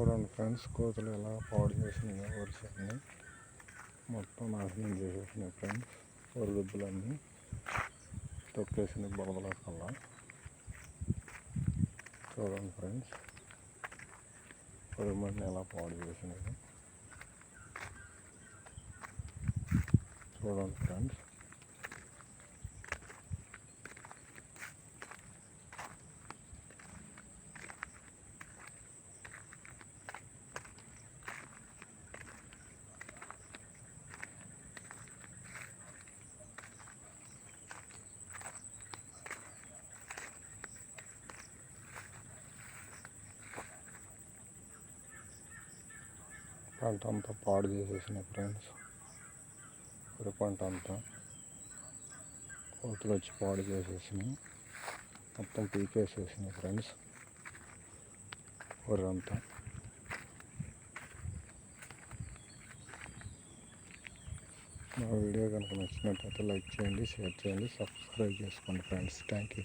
చూడండి ఫ్రెండ్స్ కోతులు ఎలా పాడు చేసినాయి వరుసని మొత్తం నాశనం చేసేసినాయి ఫ్రెండ్స్. వరదబ్బులన్నీ తొక్కేసింది బురదల కల్లా చూడండి ఫ్రెండ్స్. పొడిమడిని ఎలా పాడు చేసినాయి. చూడండి ఫ్రెండ్స్. పంట అంతా పాడు చేసేసినాయి ఫ్రెండ్స్ వరి పంట అంతా కోతులు వచ్చి పాడు చేసేసినాయి. మొత్తం పీకేసేసినాయి ఫ్రెండ్స్ వరి అంతా. మా వీడియో కనుక నచ్చినట్లయితే లైక్ చేయండి షేర్ చేయండి సబ్స్క్రైబ్ చేసుకోండి ఫ్రెండ్స్ థ్యాంక్ యూ